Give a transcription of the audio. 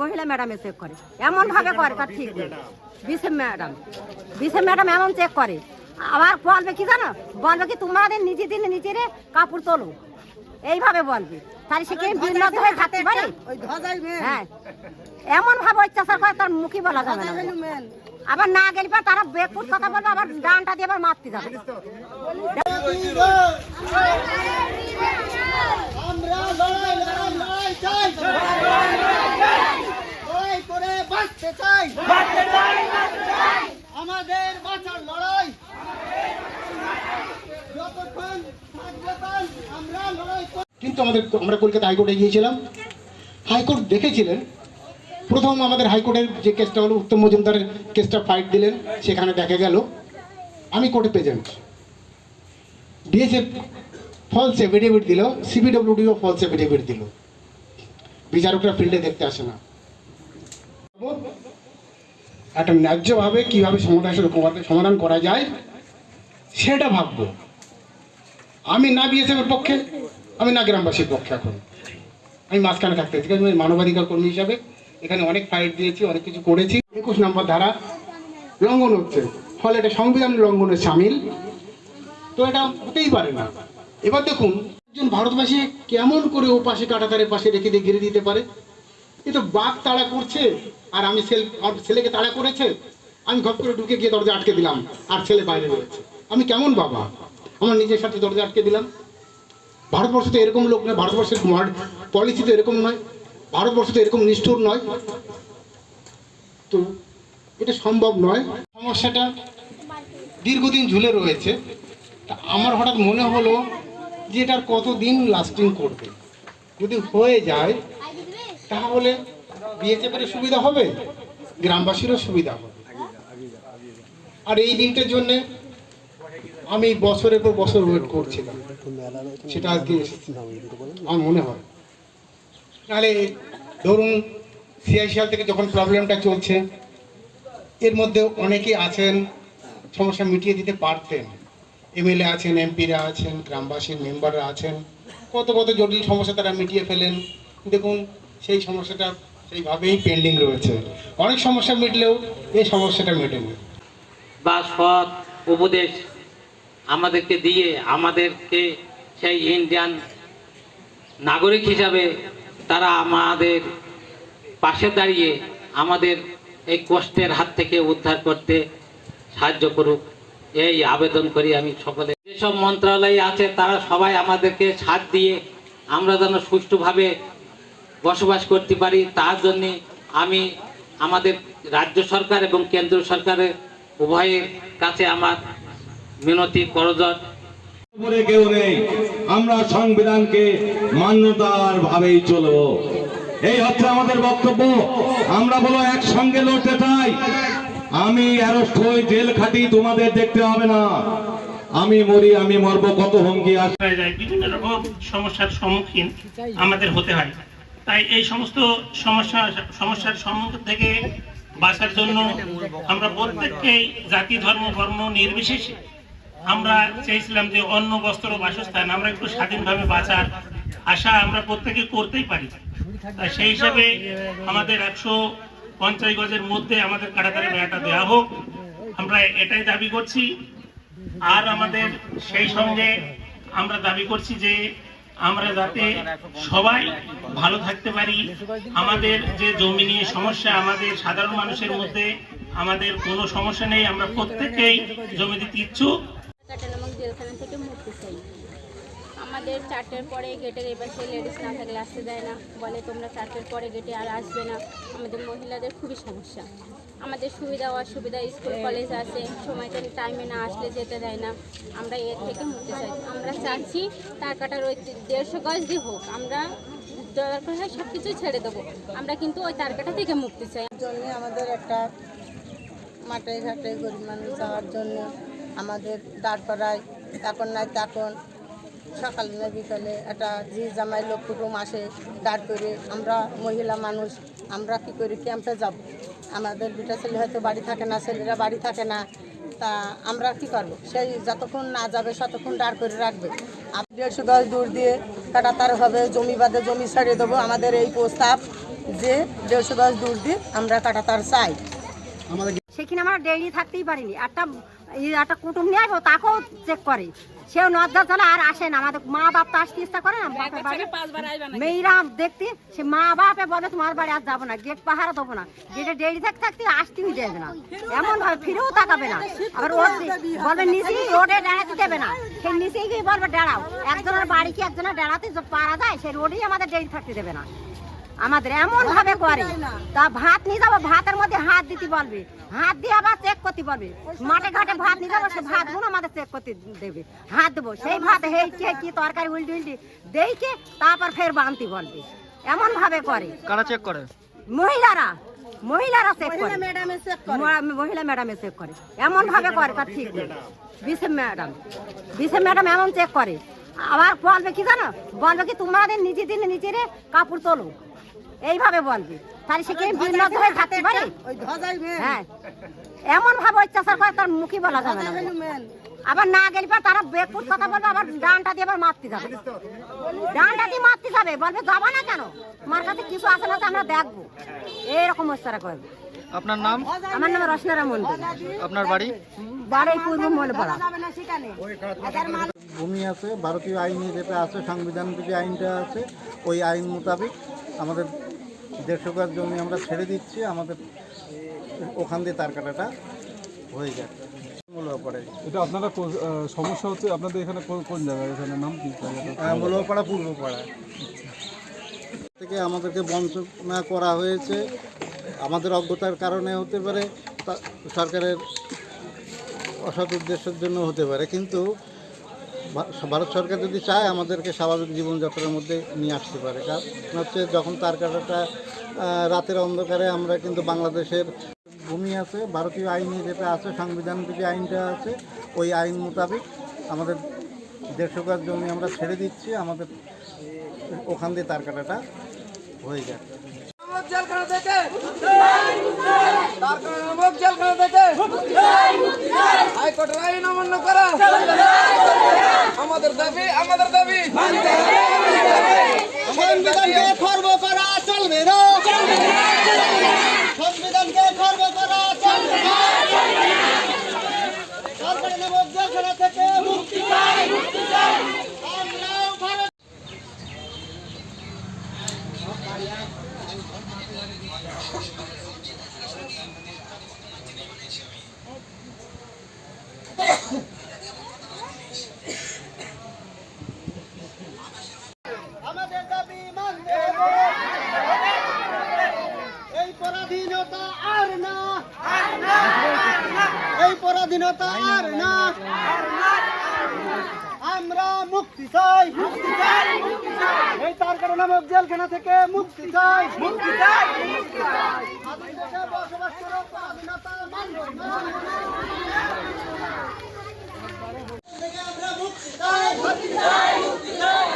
মহিলা ম্যাডামে চেক করে। এমন ভাবে করে তার ঠিক বিসে ম্যাডাম বিসে ম্যাডাম এমন চেক করে। আবার বলবে কি জানো? বলবে কি তোমাদের নিজে দিনে নিজেরে কাপড় তোলো। এইভাবে বলবে। তাহলে সে কি বিন্নত হয়ে থাকতে পারে হ্যাঁ। এমন ভাবে অত্যাচার করে তার মুখই বলা যাবে না। আবার না গেলে পর তারা বেকুট কথা বলবে আবার ডানটা দিয়ে আবার মারতে যাবে। আমাদের বাঁচার লড়াই। কিন্তু আমাদের আমরা কলকাতা হাইকোর্টে গিয়েছিলাম। হাইকোর্ট দেখেছিলেন। প্রথম আমাদের হাইকোর্টের যে কেসটা হলো, উত্তম মজুমদারের কেসটা ফাইট দিলেন, সেখানে দেখা গেল। আমি কোর্টে প্রেজেন্ট। ডিএসএফ ফলস এফিডেভিট দিল সিবিডব্লিউডিও ফলস এফিডেভিট দিল। বিচারকরা ফিল্ডে দেখতে আসে না। একটা ন্যায্যভাবে কীভাবে সমাধান সমাধান করা যায়, সেটা ভাববো। আমি না বিএসএফের পক্ষে, আমি না গ্রামবাসীর পক্ষে এখন। আমি মাঝখানে থাকতে আছে আমি মানবাধিকার কর্মী হিসাবে এখানে অনেক ফাইট দিয়েছি, অনেক কিছু করেছি। একুশ নম্বর ধারা লঙ্ঘন হচ্ছে। ফলে এটা সংবিধান লঙ্ঘনের সামিল। তো এটা হতেই পারে না। এবার দেখুন, একজন ভারতবাসী কেমন করে ও পাশে কাটাতারের পাশে রেখে দিয়ে ঘিরে দিতে পারে? এ তো বাঘ তাড়া করছে, আর আমি ছেলেকে তাড়া করেছে, আমি ঘপ করে ঢুকে গিয়ে দরজা আটকে দিলাম, আর ছেলে বাইরে রয়েছে। আমি কেমন বাবা? আমার নিজের সাথে দরজা আটকে দিলাম। ভারতবর্ষ তো এরকম লোক নয়, ভারতবর্ষের পলিসি তো এরকম নয়, ভারতবর্ষ তো এরকম নিষ্ঠুর নয়। তো এটা সম্ভব নয়। সমস্যাটা দীর্ঘদিন ঝুলে রয়েছে। তা আমার হঠাৎ মনে হলো যে এটার কতদিন লাস্টিং করবে? যদি হয়ে যায়, তাহলে বিএসএফের সুবিধা হবে? গ্রামবাসীরও সুবিধা হবে। আর এই দিনটার জন্যে আমি বছরের পর বছর ওয়েট করছিলাম। সেটা আজকে আমার মনে হয়। নাহলে ধরুন সিআইসিএল থেকে যখন প্রবলেমটা চলছে, এর মধ্যে অনেকেই আছেন, সমস্যা মিটিয়ে দিতে পারতেন। এমএলএ আছেন এমপিরা আছেন গ্রামবাসীর মেম্বাররা আছেন। কত কত জটিল সমস্যা তারা মিটিয়ে ফেলেন। দেখুন, সেই সমস্যাটা সেইভাবেই পেন্ডিং রয়েছে। অনেক সমস্যা মিটলেও এই সমস্যাটা মেটেনি। বা সৎ উপদেশ আমাদেরকে দিয়ে আমাদেরকে সেই ইন্ডিয়ান নাগরিক হিসাবে তারা আমাদের পাশে দাঁড়িয়ে আমাদের এই কষ্টের হাত থেকে উদ্ধার করতে সাহায্য করুক। এই আবেদন করি আমি সকলে। যেসব মন্ত্রণালয় আছে, তারা সবাই আমাদেরকে সাথ দিয়ে আমরা যেন সুষ্ঠুভাবে বসবাস করতে পারি। তার জন্য আমি আমাদের রাজ্য সরকার এবং কেন্দ্র সরকারের উভয়ের কাছে আমার মিনতি করজট উপরে কেউ নেই, আমরা সংবিধানকে মান্যতার ভাবেই চলবো। এই হচ্ছে আমাদের বক্তব্য। আমরা বলো একসঙ্গে লড়তে চাই। আমি অ্যারেস্ট হয়ে জেল খাটি তোমাদের দেখতে হবে না। আমি মরি, আমি মরব, কত হুমকি আসে যায়। বিভিন্ন রকম সমস্যার সম্মুখীন আমাদের হতে হয়। তাই এই সমস্ত সমস্যা, সমস্যার সম্মুখীন থেকে বাঁচার জন্য আমরা প্রত্যেককেই জাতি, ধর্ম বর্ণ নির্বিশেষে আমরা চেয়েছিলাম যে অন্ন, বস্ত্র, বাসস্থান আমরা একটু স্বাধীনভাবে বাঁচার আশা আমরা প্রত্যেকে করতেই পারি। সেই হিসাবে আমাদের একশো পঞ্চাশ গজের মধ্যে আমাদের কাটাতারি বেড়াটা দেওয়া হোক। আমরা এটাই দাবি করছি। আর আমাদের সেই সঙ্গে আমরা দাবি করছি যে আমরা যাতে সবাই ভালো থাকতে পারি। আমাদের যে জমি নিয়ে সমস্যা, আমাদের সাধারণ মানুষের মধ্যে আমাদের কোনো সমস্যা নেই। আমরা প্রত্যেকেই জমি দিতে ইচ্ছুক। জেলখানা থেকে মুক্তি আমাদের চারটের পরে গেটের সেই লেডিস না থাকলে আসতে দেয় না। বলে, তোমরা চারটের পরে গেটে আর আসবে না। আমাদের মহিলাদের খুবই সমস্যা। আমাদের সুবিধা, অসুবিধা, স্কুল কলেজ আছে। সময় টাইমে না আসলে যেতে দেয় না। আমরা এর থেকে মুক্তি চাই। আমরা চাচ্ছি তার কাটার ওই দেড়শো গজ দিয়ে হোক। আমরা দরকার হয় সব কিছুই ছেড়ে দেবো। আমরা কিন্তু ওই তারকাটা থেকে মুক্তি চাই। জন্য আমাদের একটা মাঠে ঘাটে গরিব মানুষ যাওয়ার জন্য আমাদের দাঁড় করায়। তখন নাই তখন সকালে না বিকালে একটা জি জামাই লোক কুটুম আসে দাঁড় করে আমরা মহিলা মানুষ আমরা কি করি ক্যাম্পে যাব? আমাদের দুটা ছেলে হয়তো বাড়ি থাকে না ছেলেরা বাড়ি থাকে না তা আমরা কি করব? সেই যতক্ষণ না যাবে ততক্ষণ দাঁড় করে রাখবে। দেড়শো দশ দূর দিয়ে কাটাতার হবে জমি বাদে জমি ছাড়িয়ে দেবো আমাদের এই প্রস্তাব যে দেড়শো দশ দূর দিয়ে আমরা কাটাতার চাই। সেখানে আমরা ডেইলি থাকতেই পারিনি। একটা একটা কুটুম নিয়ে আসব তাকেও চেক করে। সেও নজ্জা চালা আর আসে না। আমাদের মা বাপ তো আসতে ইচ্ছা করে না বাপের বাড়ি। মেয়েরা দেখতে সে মা বাপে বলে তোমার বাড়ি আর যাব না গেট পাহারা দেবো না। গেটে ডেইলি থাকতে থাকতে আসতেই দেবে না। এমন ভাবে ফিরেও তাকাবে না। আবার ওর বলবে নিচেই রোডে দাঁড়াতে দেবে না। সেই নিচেই গিয়ে বলবে দাঁড়াও একজনের বাড়ি কি একজনের দাঁড়াতে যে পারা যায় সেই রোডেই আমাদের ডেইলি থাকতে দেবে না। আমাদের এমন ভাবে করে। তা ভাত নিয়ে যাব ভাতের মধ্যে হাত দিতে বলবে। হাত দিয়ে আবার চেক করতে বলবে মাঠে ঘাটে ভাত নিয়ে যাব সে ভাতগুলো আমাদের চেক করতে দেবে। হাত দেবো। সেই ভাত হেইকে কি তরকারি উল্টি উল্টি দেইকে তারপর ফের বানতে বলবে। এমন ভাবে করে। কারা চেক করে? মহিলারা মহিলারা চেক করে। মহিলা ম্যাডামে চেক করে। এমন ভাবে করে তার ঠিক বিসে ম্যাডাম বিসে ম্যাডাম এমন চেক করে। আবার বলবে কি জানো? বলবে কি তোমাদের নিজে দিনে নিজেরে কাপড় তোলো। এইভাবে বলবে। তাহলে সে কি বিন্যাস হয়ে থাকতে পারে? হ্যাঁ। এমন ভাবে অত্যাচার করে তার মুখই বলা যাবে না আবার না গেলে পর তারা বেকুট কথা বলবে আবার ডানটা দিয়ে আবার মারতে যাবে। ডানটা দিয়ে মারতে যাবে বলবে যাবা না কেন? তোমার কাছে কিছু আছে না তো আমরা দেখব। এইরকম অত্যাচার করবে। আপনার নাম? আমার নাম রচনারা মন্দির আপনার বাড়ি? বাড়ি পূর্ব মলপাড়া। ভূমি আছে ভারতীয় আইনে যেটা আছে সংবিধান যে আইনটা আছে ওই আইন মোতাবেক আমাদের দেড়শো গাছ জমি আমরা ছেড়ে দিচ্ছি আমাদের ওখান দিয়ে তার কাটাটা হয়ে যায়। মূলপাড়ায় এটা আপনারা সমস্যা হচ্ছে আপনাদের এখানে কোন কোন জায়গায়? এখানে নাম কি? মূলপাড়া পূর্বপাড়া থেকে আমাদেরকে বঞ্চনা করা হয়েছে। আমাদের অজ্ঞতার কারণে হতে পারে সরকারের অসৎ উদ্দেশ্যের জন্য হতে পারে। কিন্তু ভারত সরকার যদি চায় আমাদেরকে স্বাভাবিক জীবনযাত্রার মধ্যে নিয়ে আসতে পারে। কারণ হচ্ছে যখন তার কাটাটা রাতের অন্ধকারে আমরা কিন্তু বাংলাদেশের ভূমি আছে, ভারতীয় আইনে যেটা আছে সংবিধান যে আইনটা আছে, ওই আইন মোতাবেক আমাদের দেড়শো গাছ জমি আমরা ছেড়ে দিচ্ছি, আমাদের ওখান দিয়ে তার কাটাটা হয়ে যায় আইন অমান্য করা! আমাদের দাবি আমাদের দাবি সংবিধানকে খর্ব করা চলবে না সংবিধানকে খর্ব করা চলবে না সরকারি নামক জেলখানা থেকে মুক্তি চাই মুক্তি চাই আমরাও ভারত আমাদের দাবি মানবে। এই পরাধীনতা আর না এই পরাধীনতা আর না আমরা মুক্তি চাই। এই তার কারণে নামক জেলখানা থেকে মুক্তি চাই। মুক্তি চাই বসবাস করো আমরা মুক্তি চাই মুক্তি চাই মুক্তি চাই।